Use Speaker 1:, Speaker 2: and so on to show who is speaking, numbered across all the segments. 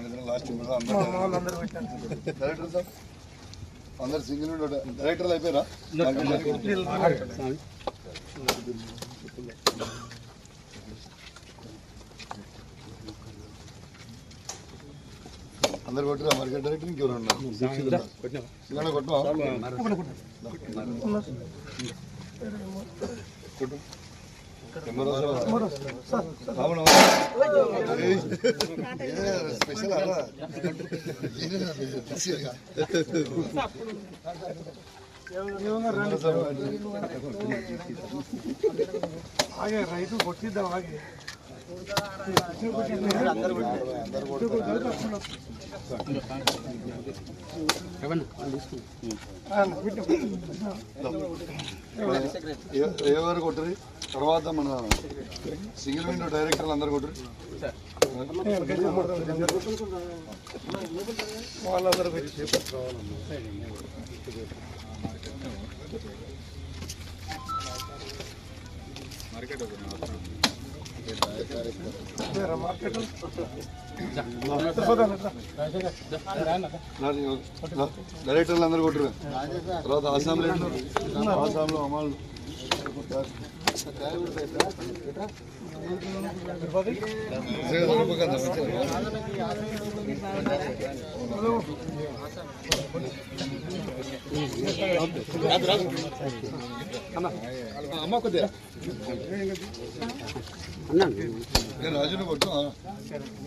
Speaker 1: మన ఇద్దరం లాస్ట్ కూడా అందరూ డైరెక్టర్ సార్ అందరు సింగిల్ డైరెక్టర్లు అయిపోయారా అందరు కొట్టురా మార్కెట్ డైరెక్టర్ ఇంకెవరు ఉన్నారు శివన్న కొట్టువా కొట్టు ಸ್ಪೆಷಲ್ ಅಲ್ಲ
Speaker 2: ಹಾಗೆ ರೈತರು ಕೊಟ್ಟಿದ್ದ ಹಾಗೆ
Speaker 1: ఎవరు కొట్టరు తర్వాత మన సింగిల్ విండో డైరెక్టర్లు అందరు కొట్టరు
Speaker 2: వాళ్ళందరూ వచ్చి మార్కెట్
Speaker 1: డైరెక్టర్లు అందరు కొట్టరు. తర్వాత అస్సాంలో అస్సాంలో అమలు
Speaker 2: అమ్మ కొద్దిగా.
Speaker 1: రాజును కొట్టు.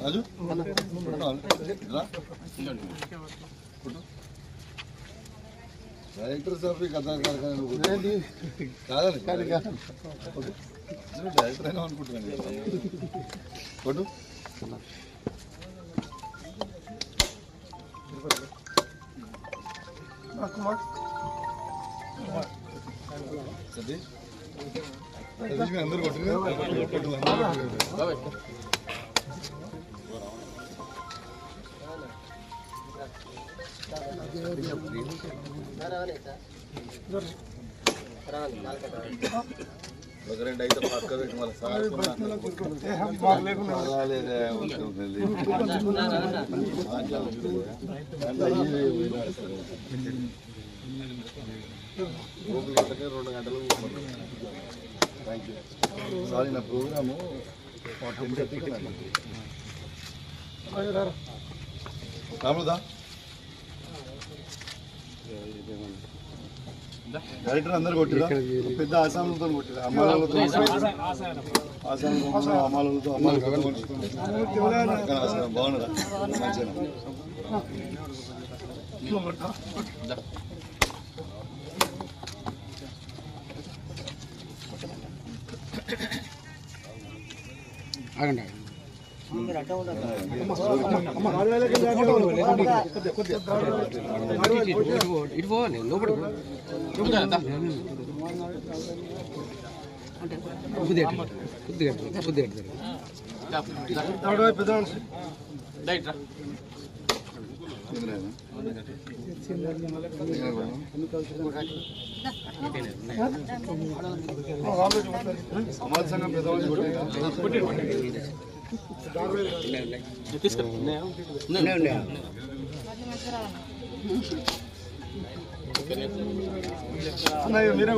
Speaker 1: రాజు. డైరెక్టర్ సార్ కథ కాదండి డైరెక్టర్ అయినా అనుకుంటున్నాను కొట్టు సతీష్. అందరూ ఒక రెండు అయితే పక్క పెట్టి మళ్ళీ రెండు గంటలు థ్యాంక్ యూ సారీ నా ప్రోగ్రాము టెన్ థర్టీకి రాముదా? డైరెక్టర్ అందరు కొట్టిరా? పెద్ద ఆసాములతో కొట్టిరా? అమ్మాలతో ఆసాములతో అమ్మాలతో అమ్మాలతో బాగున్నారా? మంచిగా
Speaker 3: ఇటు పోవాలి లోపల కొద్దిగా కొద్దిగా కొద్దిగా
Speaker 2: పెద్ద
Speaker 1: సమాజ సంఘం
Speaker 2: మీరే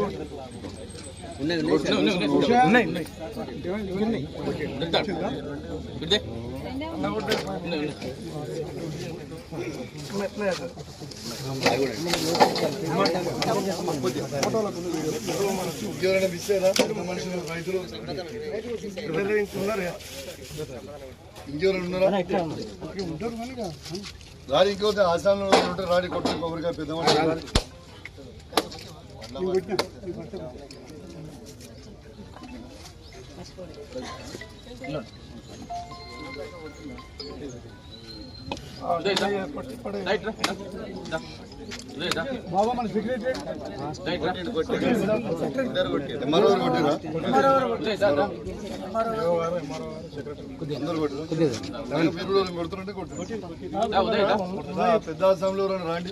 Speaker 2: కొట్టారు
Speaker 3: ఉన్నది
Speaker 2: ఉన్నాయి ఉన్నాయి అన్న
Speaker 1: ఇంకెవరైనా మిస్ అయ్యారా పెద్ద మనుషులు రైతులు
Speaker 2: పిల్లలు ఇంకున్నారు
Speaker 1: ఇంకెవరైనా ఉన్నారా?
Speaker 2: ఉంటారు కానీ ఇక.
Speaker 1: రాడి ఇంకోటి ఆసాంలో ఉంటే రాడి కొట్టు కొబ్బరికాయ పెద్ద మనుషులు
Speaker 2: బాబా మన సెక్రటరీ
Speaker 1: పెద్ద రాండి.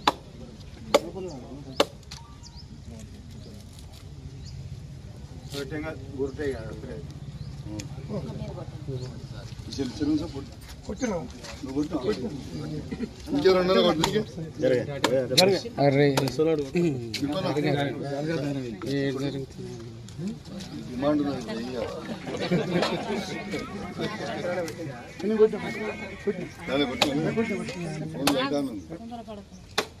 Speaker 1: ఇంకెవరన్నా కొట్టు
Speaker 3: అరే
Speaker 1: డిమాండ్ కొట్టు. ఫోన్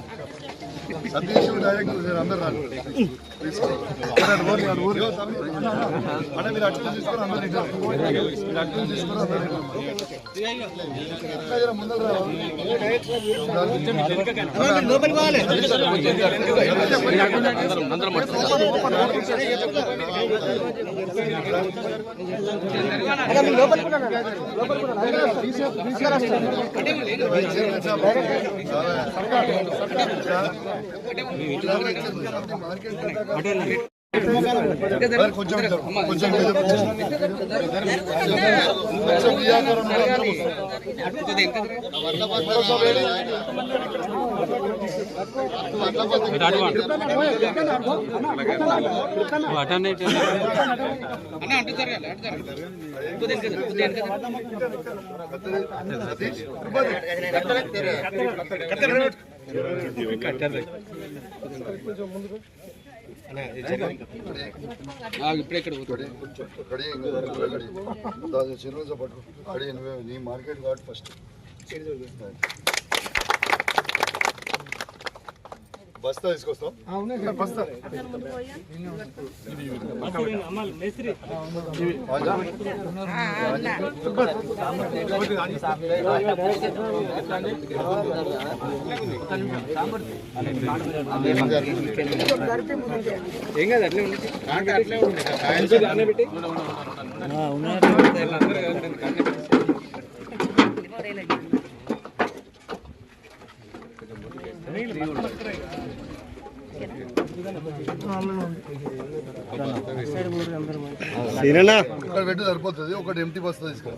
Speaker 1: సతీష్ సతీష్ డైరెక్ట్ మీరు అందరు రాదు తీసుకో. మీరు తీసుకొని అందరు తీసుకొని అందరు ముందర మరి కొంచెం ఇటు, కొంచెం ఇటు. కొంచెం ఈ ఆకారంలో అందరం వస్తాం.
Speaker 3: కొద్దిగా వెనక అన్న అటు జరగాలి అటు జరగాలి కొద్దిగా వెనక కొద్దిగా వెనక
Speaker 1: సతీష్
Speaker 3: ఆగు, ఇప్పుడే ఇక్కడ పోతాడు
Speaker 1: పట్టు నీ మార్కెట్ కాబట్టి ఫస్ట్ బస్తా తీసుకొస్తాం బస్తా
Speaker 3: ఏం కాదు అట్లే ఉంది అట్లే ఉంది పెట్టి
Speaker 1: ఇక్కడ పెట్టి సరిపోతుంది. ఒకటి ఎంటీ బస్తా తీసుకురా.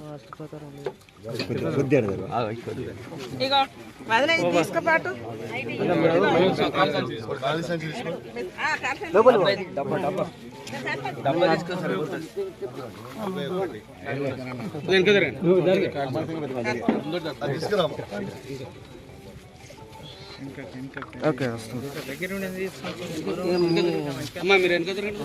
Speaker 1: తీసుకురా.
Speaker 3: అమ్మా మీరు వెనక జరగండి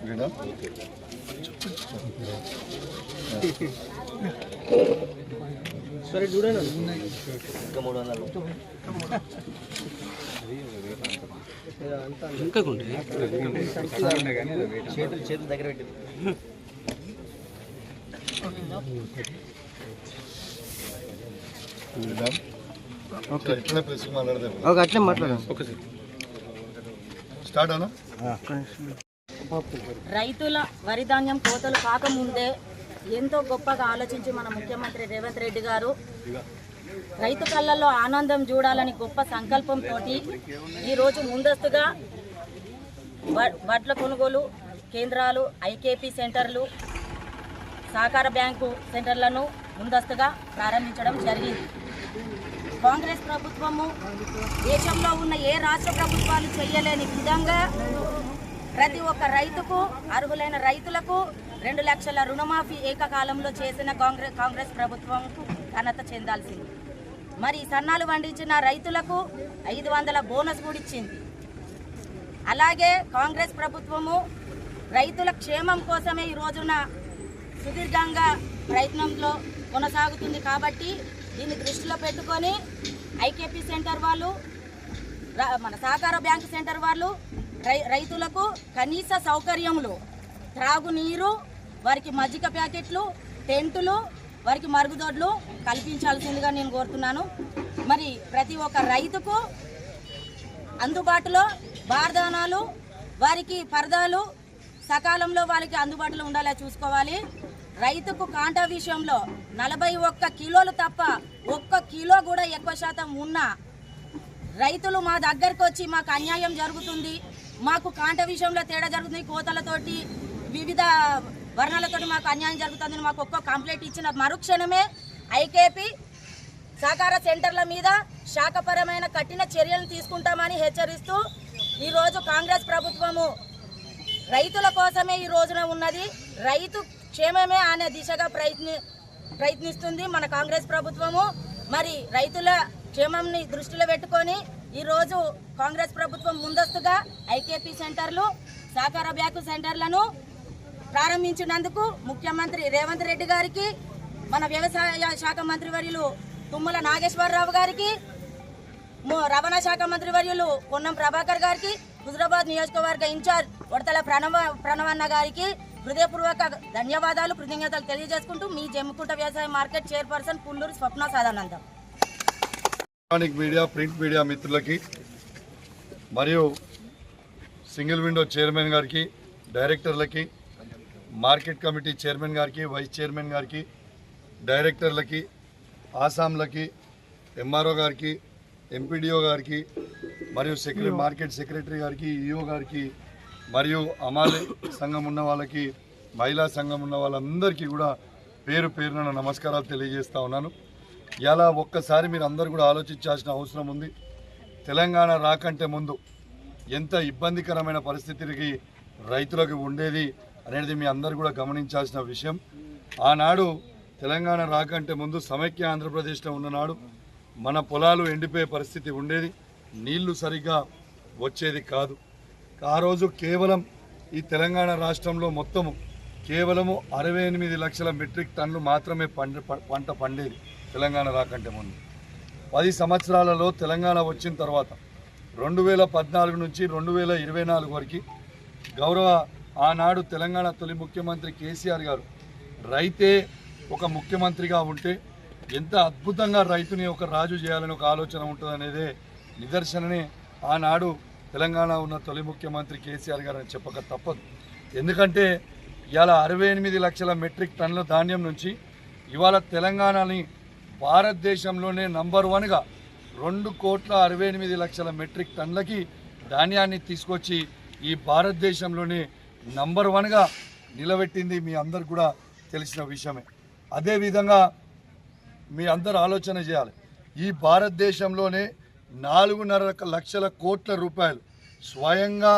Speaker 3: జరుగు.
Speaker 1: ఓకేనా ఓకేనా
Speaker 3: ఇంకా కొంటే
Speaker 1: ఓకేనా ఇట్లనే ప్రెస్ మాట్లాడదాం.
Speaker 3: ఒక అట్లే మాట్లాడండి ఒకసారి
Speaker 1: స్టార్ట్ అన్నా?
Speaker 4: రైతుల వరి ధాన్యం కోతలు కాకముందే ఎంతో గొప్పగా ఆలోచించి మన ముఖ్యమంత్రి రేవంత్ రెడ్డి గారు రైతు కళ్ళల్లో ఆనందం చూడాలని గొప్ప సంకల్పంతో ఈరోజు ముందస్తుగా వడ్ల కొనుగోలు కేంద్రాలు ఐకేపీ సెంటర్లు సహకార బ్యాంకు సెంటర్లను ముందస్తుగా ప్రారంభించడం జరిగింది. కాంగ్రెస్ ప్రభుత్వము దేశంలో ఉన్న ఏ రాష్ట్ర ప్రభుత్వాలు చేయలేని విధంగా ప్రతి ఒక్క రైతుకు అర్హులైన రైతులకు రెండు లక్షల రుణమాఫీ ఏకకాలంలో చేసిన కాంగ్రెస్ కాంగ్రెస్ ప్రభుత్వంకు ఘనత చెందాల్సింది. మరి సన్నాలు పండించిన రైతులకు ఐదు వందల బోనస్ కూడా ఇచ్చింది. అలాగే కాంగ్రెస్ ప్రభుత్వము రైతుల క్షేమం కోసమే ఈ రోజున సుదీర్ఘంగా ప్రయత్నంలో కొనసాగుతుంది కాబట్టి దీన్ని దృష్టిలో పెట్టుకొని ఐకేపీ సెంటర్ వాళ్ళు మన సహకార బ్యాంకు సెంటర్ వాళ్ళు రై రైతులకు కనీస సౌకర్యములు. త్రాగునీరు వారికి మజ్జిగ ప్యాకెట్లు టెంటులు వారికి మరుగుదొడ్లు కల్పించాల్సిందిగా నేను కోరుతున్నాను. మరి ప్రతి ఒక్క రైతుకు అందుబాటులో బార్దానాలు వారికి పరదాలు సకాలంలో వాళ్ళకి అందుబాటులో ఉండేలా చూసుకోవాలి. రైతుకు కాంటా విషయంలో నలభై ఒక్క కిలోలు తప్ప ఒక్క కిలో కూడా ఎక్కువ శాతం ఉన్నా రైతులు మా దగ్గరకు వచ్చి మాకు అన్యాయం జరుగుతుంది. మాకు కాంట విషయంలో తేడా జరుగుతుంది. కోతలతోటి వివిధ వర్ణాలతోటి మాకు అన్యాయం జరుగుతుందని మాకు ఒక్క కంప్లైంట్ ఇచ్చిన మరుక్షణమే ఐకేపీ సహకార సెంటర్ల మీద శాఖపరమైన కఠిన చర్యలు తీసుకుంటామని హెచ్చరిస్తూ ఈరోజు కాంగ్రెస్ ప్రభుత్వము రైతుల కోసమే ఈ రోజున ఉన్నది. రైతు క్షేమమే అనే దిశగా ప్రయత్ని ప్రయత్నిస్తుంది మన కాంగ్రెస్ ప్రభుత్వము. మరి రైతుల క్షేమంని దృష్టిలో పెట్టుకొని ఈరోజు కాంగ్రెస్ ప్రభుత్వం ముందస్తుగా ఐకేపీ సెంటర్లు సహకార బ్యాంకు సెంటర్లను ప్రారంభించినందుకు ముఖ్యమంత్రి రేవంత్ రెడ్డి గారికి మన వ్యవసాయ శాఖ మంత్రి వర్యులు తుమ్మల నాగేశ్వరరావు గారికి రవాణా శాఖ మంత్రి వర్యులు పొన్నం ప్రభాకర్ గారికి హుజరాబాద్ నియోజకవర్గ ఇన్ఛార్జ్ ఉడతల ప్రణవ ప్రణవన్న గారికి హృదయపూర్వక ధన్యవాదాలు కృతజ్ఞతలు తెలియజేసుకుంటూ మీ జమ్మికుంట వ్యవసాయ market chairperson Pulluru Swapna Sadanandam.
Speaker 1: Electronic media print media మిత్రులకి మరియు సింగిల్ విండో చైర్మన్ గారికి డైరెక్టర్లకి మార్కెట్ కమిటీ చైర్మన్ గారికి వైస్ చైర్మన్ గారికి డైరెక్టర్లకి ఆసాంలకి ఎంఆర్ఓ గారికి ఎంపీడీఓ గారికి మరియు సెక్రటరీ మార్కెట్ సెక్రటరీ గారికి ఈఓ గారికి మరియు అమాలి సంఘం ఉన్న వాళ్ళకి మహిళా సంఘం ఉన్న వాళ్ళందరికీ కూడా పేరు పేరున నమస్కారాలు తెలియజేస్తా ఉన్నాను. ఇలా ఒక్కసారి మీరు అందరు కూడా ఆలోచించాల్సిన అవసరం ఉంది. తెలంగాణ రాకంటే ముందు ఎంత ఇబ్బందికరమైన పరిస్థితికి రైతులకు ఉండేది అనేది మీ అందరు కూడా గమనించాల్సిన విషయం. ఆనాడు తెలంగాణ రాకంటే ముందు సమైక్య ఆంధ్రప్రదేశ్లో ఉన్ననాడు మన పొలాలు ఎండిపోయే పరిస్థితి ఉండేది. నీళ్ళు సరిగ్గా వచ్చేది కాదు. ఆ రోజు కేవలం ఈ తెలంగాణ రాష్ట్రంలో మొత్తము కేవలము అరవై ఎనిమిది లక్షల మెట్రిక్ టన్నులు మాత్రమే పంట పంట పండేది. తెలంగాణ రాకంటే ముందు. పది సంవత్సరాలలో తెలంగాణ వచ్చిన తర్వాత రెండు వేల పద్నాలుగు నుంచి రెండు వేల ఇరవై నాలుగు వరకు గౌరవ ఆనాడు తెలంగాణ తొలి ముఖ్యమంత్రి కేసీఆర్ గారు రైతే ఒక ముఖ్యమంత్రిగా ఉంటే ఎంత అద్భుతంగా రైతుని ఒక రాజు చేయాలని ఒక ఆలోచన ఉంటుందనేదే నిదర్శననే ఆనాడు తెలంగాణ ఉన్న తొలి ముఖ్యమంత్రి కేసీఆర్ గారు అని చెప్పక తప్పదు. ఎందుకంటే ఇవాళ అరవై ఎనిమిది లక్షల మెట్రిక్ టన్నుల ధాన్యం నుంచి ఇవాళ తెలంగాణని భారతదేశంలోనే నంబర్ వన్గా రెండు కోట్ల అరవై ఎనిమిది లక్షల మెట్రిక్ టన్నులకి ధాన్యాన్ని తీసుకొచ్చి ఈ భారతదేశంలోనే నంబర్ వన్గా నిలబెట్టింది మీ అందరు కూడా తెలిసిన విషయమే. అదేవిధంగా మీ అందరు ఆలోచన చేయాలి. ఈ భారతదేశంలోనే నాలుగున్నర లక్షల కోట్ల రూపాయలు స్వయంగా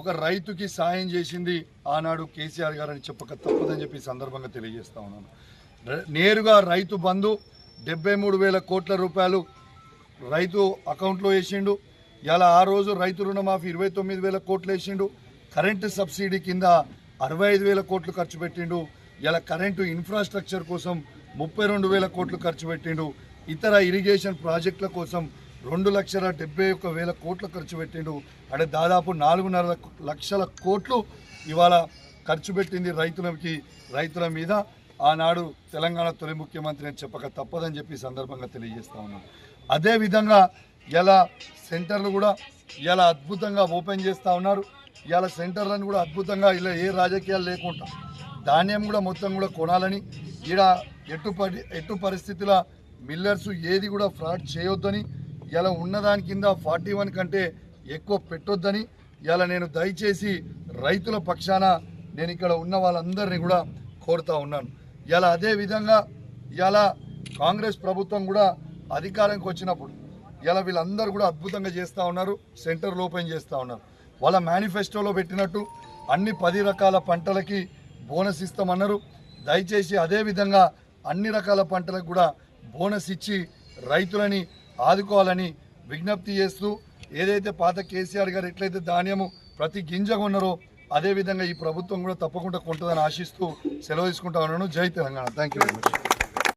Speaker 1: ఒక రైతుకి సాయం చేసింది ఆనాడు కేసీఆర్ గారు అని చెప్పక తప్పదని చెప్పి సందర్భంగా తెలియజేస్తా ఉన్నాను. నేరుగా రైతు బంధు డెబ్బై మూడు వేల కోట్ల రూపాయలు రైతు అకౌంట్లో వేసిండు. ఇలా ఆ రోజు రైతు రుణమాఫీ ఇరవై తొమ్మిది వేల కోట్లు వేసిండు. కరెంటు సబ్సిడీ కింద అరవై ఐదు వేల కోట్లు ఖర్చు పెట్టిండు. ఇలా కరెంటు ఇన్ఫ్రాస్ట్రక్చర్ కోసం ముప్పై రెండు వేల కోట్లు ఖర్చు పెట్టిండు. ఇతర ఇరిగేషన్ ప్రాజెక్టుల కోసం రెండు లక్షల డెబ్బై ఒక్క వేల కోట్లు ఖర్చు పెట్టిండు. అంటే దాదాపు నాలుగున్నర లక్షల కోట్లు ఇవాళ ఖర్చు పెట్టింది రైతులకి రైతుల మీద. ఆనాడు తెలంగాణ తొలి ముఖ్యమంత్రి అని చెప్పక తప్పదని చెప్పి సందర్భంగా తెలియజేస్తా ఉన్నాను అదేవిధంగా ఇలా సెంటర్లు కూడా ఇలా అద్భుతంగా ఓపెన్ చేస్తూ ఉన్నారు. ఇలా సెంటర్లను కూడా అద్భుతంగా ఇలా ఏ రాజకీయాలు లేకుండా ధాన్యం కూడా మొత్తం కూడా కొనాలని ఈడ ఎటు పరి ఎటు పరిస్థితుల మిల్లర్స్ ఏది కూడా ఫ్రాడ్ చేయొద్దని ఇలా ఉన్నదాని కింద ఫార్టీ వన్ కంటే ఎక్కువ పెట్టొద్దని ఇలా నేను దయచేసి రైతుల పక్షాన నేను ఇక్కడ ఉన్న వాళ్ళందరినీ కూడా కోరుతా ఉన్నాను. ఇలా అదే విధంగా ఇలా కాంగ్రెస్ ప్రభుత్వం కూడా అధికారంకి వచ్చినప్పుడు ఇలా వీళ్ళందరూ కూడా అద్భుతంగా చేస్తూ ఉన్నారు సెంటర్లు ఓపెన్ చేస్తూ ఉన్నారు. వాళ్ళ మేనిఫెస్టోలో పెట్టినట్టు అన్ని పది రకాల పంటలకి బోనస్ ఇస్తామన్నారు. దయచేసి అదే విధంగా అన్ని రకాల పంటలకు కూడా బోనస్ ఇచ్చి రైతులని ఆదుకోవాలని విజ్ఞప్తి చేస్తూ ఏదైతే పాత కేసీఆర్ గారు ఎట్లయితే ధాన్యము ప్రతి గింజ కొన్నారో అదే విధంగా ఈ ప్రభుత్వం కూడా తప్పకుండా కొంటుందని ఆశిస్తూ సెలవు తీసుకుంటా ఉన్నాను. జై Telangana. Thank you very much